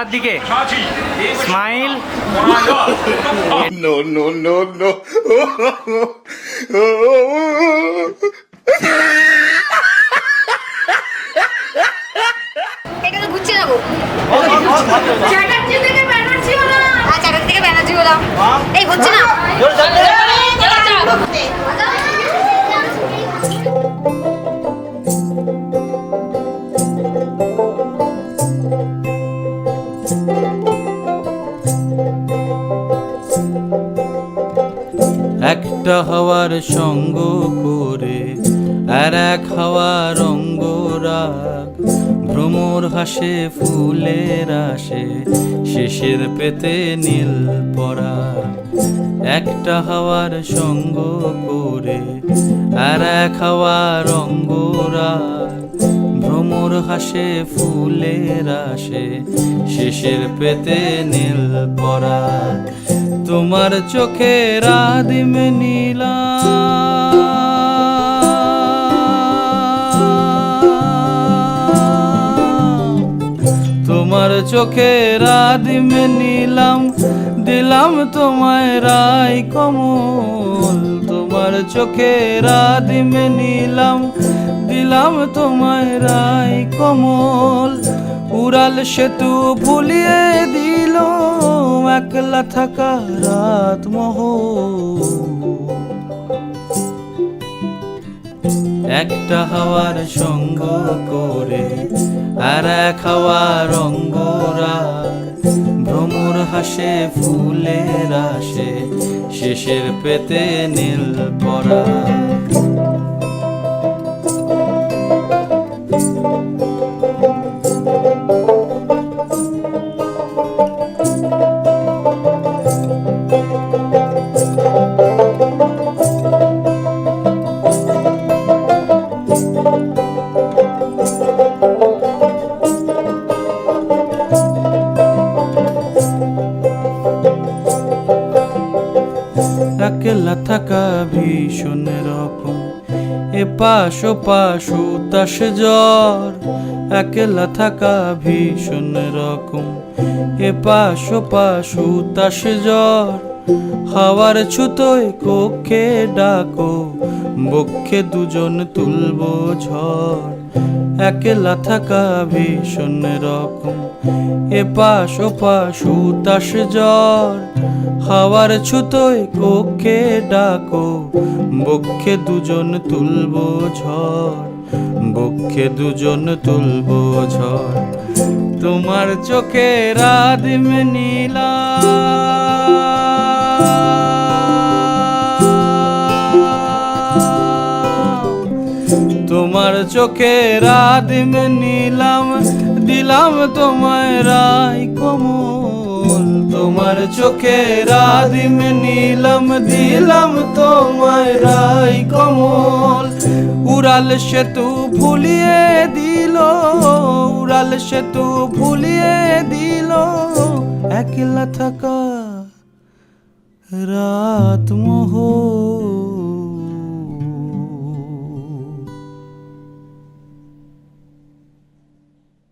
ক্যামেরার দিকে স্মাইল. এটা তো ঘুরছে না গো থেকে ব্যানার্জি হলাম হ্যাঁ থেকে ব্যানার্জি হলাম এই হচ্ছে না একটা হাওয়ার সঙ্গ করে, আর এক হাওয়ার অঙ্গরাগ ভ্রমর হাসে, ফুলের আসে, শেষের পেতে নীল পরা। একটা হাওয়ার সঙ্গ করে, আর এক হাওয়ার অঙ্গরাগ ভ্রমর হাসে, ফুলের আসে, শেষের পেতে নীল পরা। তোমার চোখে রাদিম নীলা তোমার চোখে রাদিম নিলাম দিলাম তোমায় রাই কমল। তোমার চোখে রাদিম নিলাম দিলাম তোমায় রাই কমল। উড়াল সেতু ভুলিয়ে একলা থাকা রাত মোহ একটা হাওয়ার সঙ্গ করে আর এক হাওয়ার অঙ্গরা ভ্রমর হাসে, ফুলের আসে, শেষের পেতে নীল পরা একলা থাকা ভীষণ রকম। এ পাশ ও পাশ উতাস জ্বর, একলা থাকা ভীষণ রকম। এ পাশ ও পাশ উতাস জ্বর, হাওয়ার ছুতোয় কক্ষে ডাকো বক্ষে দুজন তুলবো ঝড়, একলা থাকা ভীষণ রকম। এ পাশ ও পাশ উতাস জ্বর, হাওয়ার ছুতোয় কক্ষে ডাকো। বক্ষে দুজন তুলবো ঝড় বক্ষে দুজন তুলবো ঝড়। তোমার চোখে রাদিম নীলা তোমার চোখে রাদিম নিলাম, দিলাম তোমায় রায় কমল। তোমার চোখে রাদিম নিলাম, দিলাম তোমায় রাই কমল। উড়াল সেতু ভুলিয়ে দিল, উড়াল সেতু ভুলিয়ে দিল। একলা থাকা রাত মোহ